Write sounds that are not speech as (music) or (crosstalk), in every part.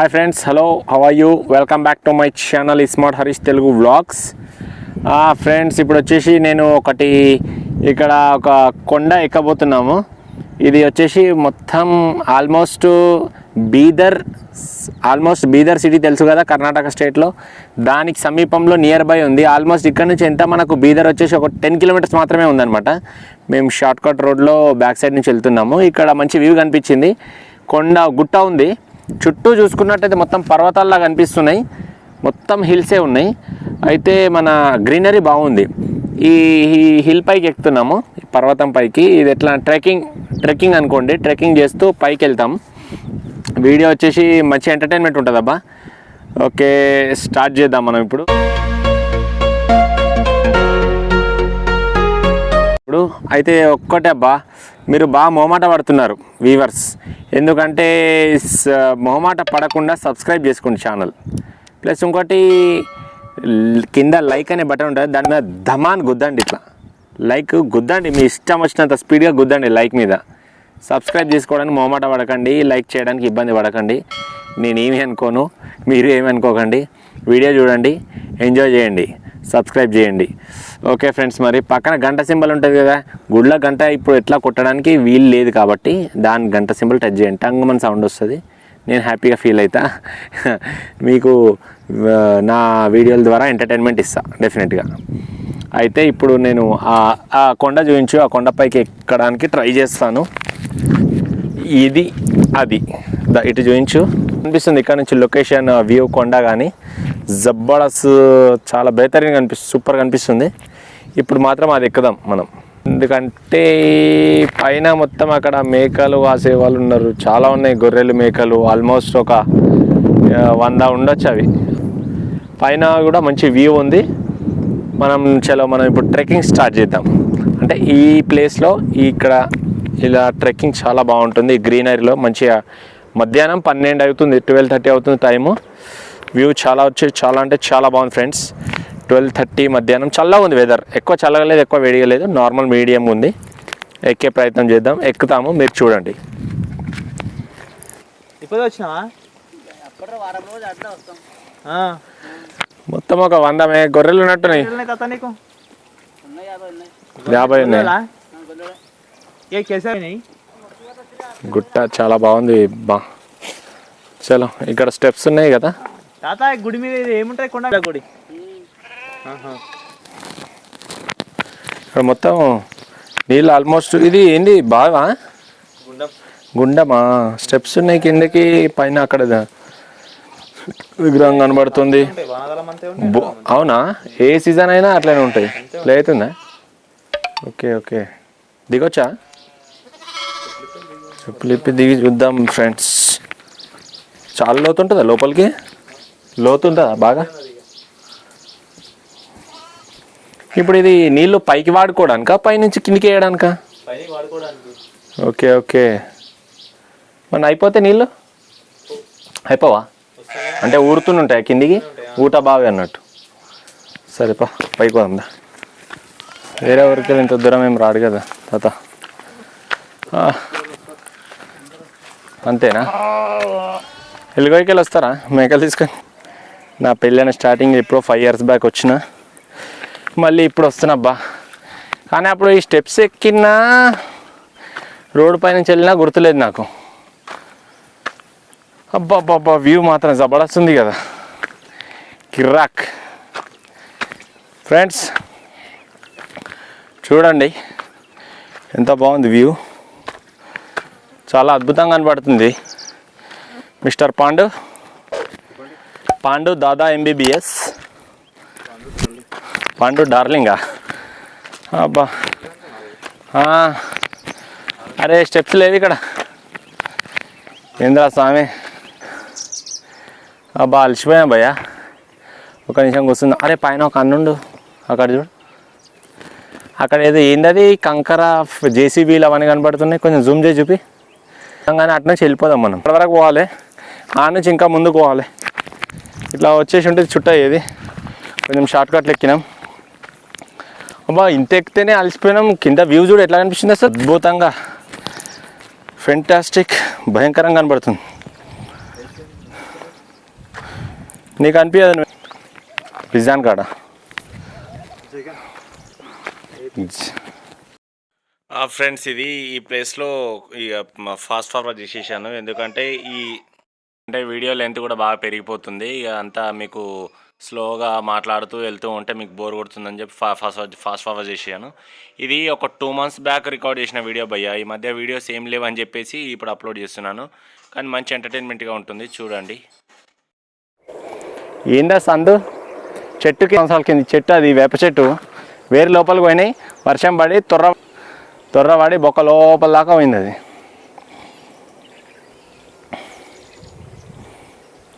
Hi friends hello how are you welcome back to my channel smart Harish Telugu vlogs friends ఇప్పుడు వచ్చేసి నేను ఒకటి ఇక్కడ ఒక కొండ ఎక్కబోతున్నాము. ఇది వచ్చేసి మొత్తం almost Bidar almost Bidar city తెలుసు కదా కర్ణాటక స్టేట్లో దానికి సమీపంలో నియర్ బై ఉంది. ఆల్మోస్ట్ ఇక్కడ నుంచి ఎంత మనకు బీదర్ వచ్చేసి ఒక టెన్ కిలోమీటర్స్ మాత్రమే ఉందన్నమాట. మేము షార్ట్కట్ రోడ్లో బ్యాక్ సైడ్ నుంచి వెళ్తున్నాము. ఇక్కడ మంచి వ్యూ కనిపించింది. కొండ గుట్ట ఉంది. చుట్టూ చూసుకున్నట్టయితే మొత్తం పర్వతాల్లా కనిపిస్తున్నాయి మొత్తం హిల్సే ఉన్నాయి. అయితే మన గ్రీనరీ బాగుంది. ఈ ఈ హిల్ పైకి ఎక్కుతున్నాము. పర్వతం పైకి. ఇది ఎట్లా ట్రెక్కింగ్ ట్రెక్కింగ్ అనుకోండి. ట్రెక్కింగ్ చేస్తూ పైకి వెళ్తాం వీడియో వచ్చేసి మంచి ఎంటర్టైన్మెంట్ ఉంటుంది అబ్బా ఓకే స్టార్ట్ చేద్దాం మనం ఇప్పుడు. ఇప్పుడు అయితే ఒక్కటే అబ్బా. మీరు బాగా మొహమాట పడుతున్నారు వీవర్స్ ఎందుకంటే స- మొహమాట పడకుండా సబ్స్క్రైబ్ చేసుకోండి ఛానల్ ప్లస్ ఇంకోటి కింద లైక్ అనే బటన్ ఉంటుంది దాని మీద ధమాన్ గుద్దండి ఇట్లా. లైక్ గుద్దండి మీ ఇష్టం వచ్చినంత స్పీడ్గా గుద్దండి లైక్ మీద. సబ్స్క్రైబ్ చేసుకోవడానికి మొహమాట పడకండి లైక్ చేయడానికి ఇబ్బంది పడకండి. నేనేమి అనుకోను మీరు ఏమి అనుకోకండి. వీడియో చూడండి ఎంజాయ్ చేయండి. సబ్స్క్రైబ్ చేయండి. ఓకే ఫ్రెండ్స్ మరి పక్కన గంట సింబల్ ఉంటుంది కదా గుడ్ల గంట ఇప్పుడు ఎట్లా కొట్టడానికి వీలు లేదు కాబట్టి దాని గంట సింబల్ టచ్ చేయండి. టంగ్ మన సౌండ్ వస్తుంది. నేను హ్యాపీగా ఫీల్ అవుతా (laughs) మీకు నా వీడియోల ద్వారా ఎంటర్టైన్మెంట్ ఇస్తా డెఫినెట్గా అయితే ఇప్పుడు నేను ఆ- ఆ కొండ చూపించు ఆ కొండపైకి ఎక్కడానికి ట్రై చేస్తాను. ఇది అది. ద- ఇటు చూపించు. అనిపిస్తుంది ఇక్కడ నుంచి లొకేషన్ వ్యూ కొండ కానీ జబ్బడస్ చాలా బెహతరీగా కనిపిస్తుంది సూపర్ కనిపిస్తుంది. ఇప్పుడు మాత్రం అది ఎక్కుదాం మనం. ఎందుకంటే పైన మొత్తం అక్కడ మేకలు కాసే వాళ్ళు ఉన్నారు. చాలా ఉన్నాయి గొర్రెలు మేకలు. ఆల్మోస్ట్ ఒక వంద ఉండొచ్చు అవి. పైన కూడా మంచి వ్యూ ఉంది. మనం చలో మనం ఇప్పుడు ట్రెక్కింగ్ స్టార్ట్ చేద్దాం. అంటే ఈ ప్లేస్లో ఇక్కడ ఇలా ట్రెక్కింగ్ చాలా బాగుంటుంది. గ్రీనరీలో మంచిగా మధ్యాహ్నం పన్నెండు అవుతుంది ట్వెల్వ్ థర్టీ అవుతుంది టైము. వ్యూ చాలా వచ్చి చాలా అంటే చాలా బాగుంది ఫ్రెండ్స్. ట్వెల్వ్ థర్టీ మధ్యాహ్నం. చల్లగా ఉంది వెదర్ ఎక్కువ చల్లగా లేదు ఎక్కువ వేడిగా లేదు. నార్మల్ మీడియం ఉంది. ఎక్కే ప్రయత్నం చేద్దాం. ఎక్కుతాము. మీరు చూడండి. ఇప్పుడు వచ్చినావా? ఆ. మొత్తం ఒక వంద మే గొర్రెలు ఉన్నట్టున్నాయి. యాభై ఉన్నాయి. గుట్ట చాలా బాగుంది. బా. చలో ఇక్కడ స్టెప్స్ ఉన్నాయి కదా. తాత గుడి మీద ఏముంటాయి కొండ గుడి. ఇక్కడ మొత్తం నీళ్ళు ఆల్మోస్ట్ ఇది ఏంది? బాగా? గుండం. గుండమా? స్టెప్స్ ఉన్నాయి కిందకి పైన అక్కడ విగ్రహం కనబడుతుంది. అవునా? ఏ సీజన్ అయినా అట్లనే ఉంటాయి. ప్లే అవుతుందా? Okay okay. దిగొచ్చా? చెప్పులు ఇప్పి దిగి. చూద్దాం ఫ్రెండ్స్ చాలా లోతు ఉంటుందా లోపలికి? లోతు ఉంటుందా బాగా? ఇప్పుడు ఇది నీళ్ళు పైకి వాడుకోవడానిక పైనుంచి కిందికి వేయడానిక? Okay okay. మన అయిపోతే నీళ్ళు? అయిపోవా? అంటే ఊరుతుంటాయి కిందికి? ఊట బావి అన్నట్టు. సరేపా పైకి పోదా వేరే ఊరికి ఇంత దూరం ఏం రాడు కదా తాత. అంతేనా? ఎలుగోకి వెళ్ళి వస్తారా మేకలు తీసుకొని? నా పెళ్ళైన స్టార్టింగ్ ఎప్పుడో ఫైవ్ ఇయర్స్ బ్యాక్ వచ్చిన. మళ్ళీ ఇప్పుడు వస్తున్నా అబ్బా. కానీ అప్పుడు ఈ స్టెప్స్ ఎక్కినా రోడ్డు పై నుంచి వెళ్ళినా గుర్తులేదు నాకు. అబ్బా అబ్బా వ్యూ మాత్రం జబర్దస్త్ కదా. కిర్రాక్ ఫ్రెండ్స్ చూడండి. ఎంత బాగుంది వ్యూ చాలా అద్భుతంగా కనబడుతుంది. మిస్టర్ పాండు పాండు దాదా ఎంబీబీఎస్ పాండు డార్లింగా. అబ్బా. అరే స్టెప్స్ లేవు ఇక్కడ. ఏంద్రా స్వామి? అబ్బా అలసిపోయా భయ్యా. ఒక నిమిషం కూర్చుందా. అరే పైన ఒక అన్నుండు అక్కడ చూడు. అక్కడ ఏదో ఏందది? కంకర జేసీబీలు అవన్నీ కనబడుతున్నాయి కొంచెం జూమ్ చేసి చూపి. కానీ అటు నుంచి వెళ్ళిపోదాం మనం. అక్కడ వరకు పోవాలి. ఆ నుంచి ఇంకా ముందుకు పోవాలి. ఇట్లా వచ్చేసి ఉంటే చుట్ట ఏది కొంచెం షార్ట్ కట్లు ఎక్కినాం. అబ్బా ఇంత ఎక్కితేనే అలసిపోయినాం. కింద వ్యూ చూడు ఎట్లా అనిపిస్తుంది అసలు? అద్భుతంగా. ఫెంటాస్టిక్ భయంకరంగా కనబడుతుంది. నీకు అనిపించదు నువ్వు? పిజ్జాన్ కాడ? ఫ్రెండ్స్ ఇది ఈ ప్లేస్లో ఇక ఫాస్ట్ ఫార్వర్డ్ చేసేసాను. ఎందుకంటే ఈ అంటే వీడియో లెంత్ కూడా బాగా పెరిగిపోతుంది. ఇక అంతా మీకు స్లోగా మాట్లాడుతూ వెళ్తూ ఉంటే మీకు బోర్ కొడుతుందని చెప్పి ఫా ఫాస్ట్ ఫాస్ట్ ఫార్వర్డ్ చేసాను ఇది ఒక టూ మంత్స్ బ్యాక్ రికార్డ్ చేసిన వీడియో భయ్య. ఈ మధ్య వీడియోస్ ఏం లేవని చెప్పేసి ఇప్పుడు అప్లోడ్ చేస్తున్నాను. కానీ మంచి ఎంటర్టైన్మెంట్గా ఉంటుంది. చూడండి. ఏందా సందు? చెట్టుకి సంవత్సరాల కింద చెట్టు అది వేప చెట్టు. వేరు లోపలికి పోయినాయి. వర్షం పడి తొర్ర తొర్ర పడి బొక్క లోపల దాకా పోయింది అది.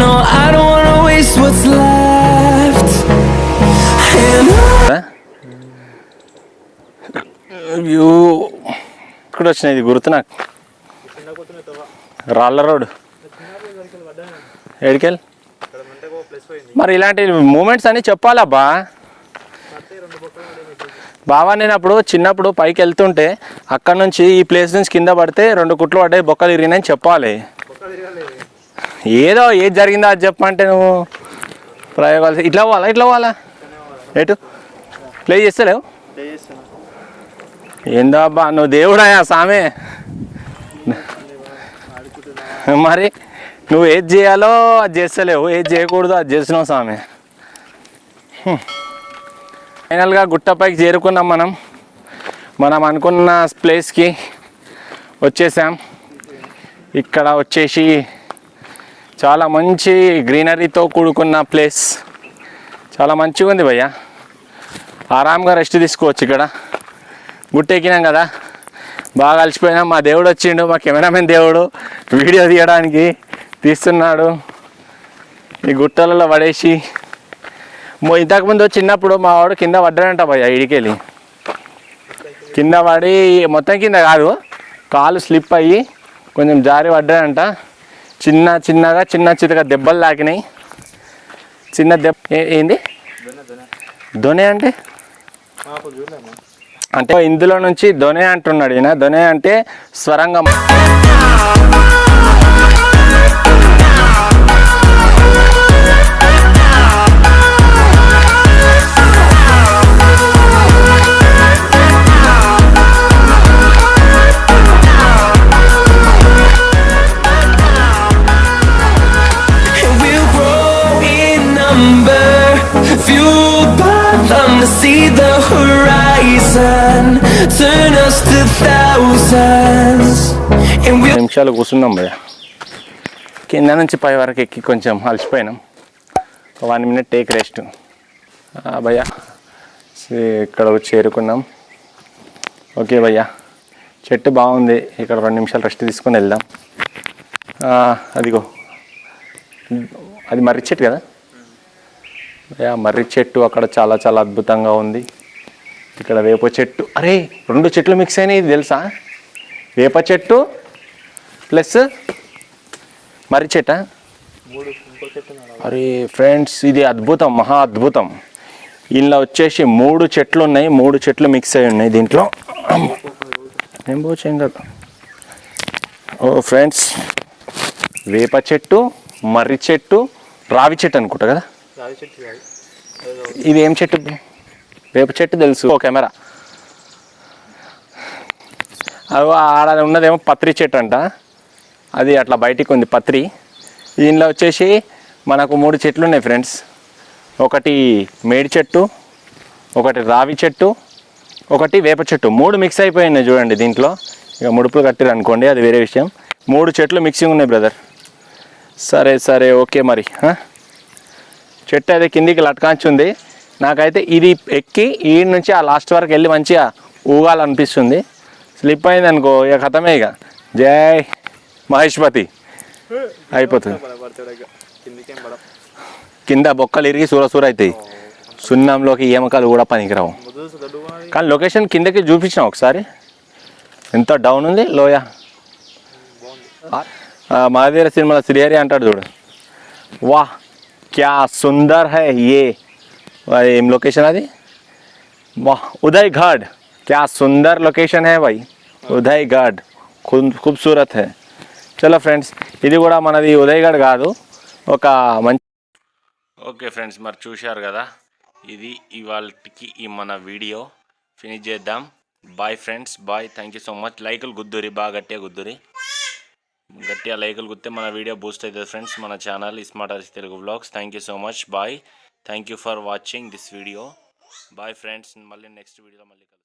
No, I don't wanna waste what's left. View ఇక్కడ వచ్చినాయి? ఇది గుర్తు నాకు. రాళ్ళ రోడ్ చిన్న ఎడికెళ్ళి మరి ఇలాంటి మూమెంట్స్ అన్ని చెప్పాలబ్బా. బావా నేను అప్పుడు చిన్నప్పుడు పైకి వెళ్తుంటే అక్కడ నుంచి ఈ ప్లేస్ నుంచి కింద పడితే రెండు కుట్లు పడ్డాయి బొక్కలు ఇరిగినాయని చెప్పాలి. ఏదో ఏది జరిగిందో అది చెప్పమంటే నువ్వు ప్రయోగాలు ఇట్లా పోవాలా ఇట్లా పోవాలా? ఎటు? ప్లే చేస్తలేవు? ప్లే ఏందో అబ్బా నువ్వు దేవుడాయా సామే మరి నువ్వు ఏది చేయాలో అది చేస్తలేవు ఏది చేయకూడదు అది చేసినావు సామె ఫైనల్గా గుట్టపైకి చేరుకున్నాం మనం. మనం అనుకున్న ప్లేస్కి వచ్చేసాం. ఇక్కడ వచ్చేసి చాలా మంచి గ్రీనరీతో కూడుకున్న ప్లేస్. చాలా మంచిగా ఉంది భయ్య. ఆరాంగా రెస్ట్ తీసుకోవచ్చు ఇక్కడ. గుట్ట ఎక్కినాం కదా. బాగా అలసిపోయినాం. మా దేవుడు వచ్చిండు మా కెమెరామెన్ దేవుడు. వీడియో తీయడానికి తీస్తున్నాడు. ఈ గుట్టలలో పడేసి. మొ- ఇంతకుముందు చిన్నప్పుడు మా వాడు కింద పడ్డాడంట భయ్య ఇడికెళ్ళి. కింద పడి మొత్తం కింద కాదు. కాలు స్లిప్ అయ్యి కొంచెం జారి పడ్డాడంట. చిన్న చిన్నగా చిన్న చిన్నగా దెబ్బలు తాకినాయి. చిన్న దెబ్బ ఏ- ఏంది? దొనే అంటే? అంటే ఇందులో నుంచి దొనే అంటున్నాడు ఈయన. దొనే అంటే స్వరంగం. నిమిషాలు కూర్చున్నాం భయ కింద నుంచి పై వరకు ఎక్కి కొంచెం అలసిపోయినాం. One minute take rest. భయ్యా. ఇక్కడ చేరుకున్నాం. ఓకే భయ్యా. చెట్టు బాగుంది. ఇక్కడ రెండు నిమిషాలు రెస్ట్ తీసుకొని వెళ్దాం. అదిగో. అది మర్రి చెట్టు కదా? భయ్యా మర్రి చెట్టు అక్కడ చాలా చాలా అద్భుతంగా ఉంది. ఇక్కడ వేప చెట్టు. అరే రెండు చెట్లు మిక్స్ అయినాయి ఇది తెలుసా? వేప చెట్టు ప్లస్ మర్రి చెట్ట అరే ఫ్రెండ్స్ ఇది అద్భుతం మహా అద్భుతం. ఇందులో వచ్చేసి మూడు చెట్లు ఉన్నాయి మూడు చెట్లు మిక్స్ అయి ఉన్నాయి దీంట్లో. ఏం పోచేం కదా. ఓ ఫ్రెండ్స్ వేప చెట్టు మర్రి చెట్టు రావి చెట్టు అనుకుంటా కదా? చెట్టు ఇది ఏం చెట్టు? వేప చెట్టు తెలుసు. ఓ కెమెరా. అవి ఆడ ఉన్నదేమో పత్రి చెట్టు అంట. అది అట్లా బయటికి ఉంది పత్రి. దీనిలో వచ్చేసి మనకు మూడు చెట్లు ఉన్నాయి ఫ్రెండ్స్. ఒకటి మేడి చెట్టు ఒకటి రావి చెట్టు ఒకటి వేప చెట్టు. మూడు మిక్స్ అయిపోయినాయి చూడండి దీంట్లో. ఇక ముడుపులు కట్టారు అనుకోండి అది వేరే విషయం. మూడు చెట్లు మిక్సింగ్ ఉన్నాయి బ్రదర్ సరే సరే ఓకే మరి చెట్టు అయితే కిందికి లట్కాంచుంది నాకైతే ఇది ఎక్కి ఈ నుంచి ఆ లాస్ట్ వరకు వెళ్ళి మంచిగా ఊగాలనిపిస్తుంది. స్లిప్ అయింది అనుకో ఇక కథమే ఇక. జై మహేష్పతి అయిపోతుంది పడతాడు ఇక కిందికేం పడం కింద బొక్కలు ఇరిగి సూర సూర అవుతాయి సున్నంలోకి ఎమకలు కూడా పనికిరావు ముద్దు దొడ్డుగా కానీ లొకేషన్ కిందకి చూపించాం ఒకసారి ఎంత డౌన్ ఉంది లోయ ఆ, మహావీర సినిమాలో శ్రీహరి అంటాడు చూడు వా క్యా సుందర్ హై ఏ అది ఏం లొకేషన్ అది వాహ్ ఉదయ్ ఘాట్ క్యా సుందర్ లొకేషన్ హై భాయ్ ఉదయ్ ఘాట్ ఖూబ్సూరత్ హై చలో ఫ్రెండ్స్ ఇది కూడా మనది ఉదయగఢ్ కాదు ఒక మంచి ఓకే ఫ్రెండ్స్ మరి చూశారు కదా? ఇది ఇవాళకి ఈ మన వీడియో. ఫినిష్ చేద్దాం. Bye friends bye thank you so much లైకులు గుద్దురి బాగా గట్టిగా గుద్దురి. గట్టిగా లైకులు గుద్దితే మన వీడియో బూస్ట్ అవుతుంది ఫ్రెండ్స్ మన channel smart అర్స్ Telugu vlogs thank you so much bye thank you for watching this video bye friends మళ్ళీ నెక్స్ట్ వీడియోలో మళ్ళీ కలుస్తాం.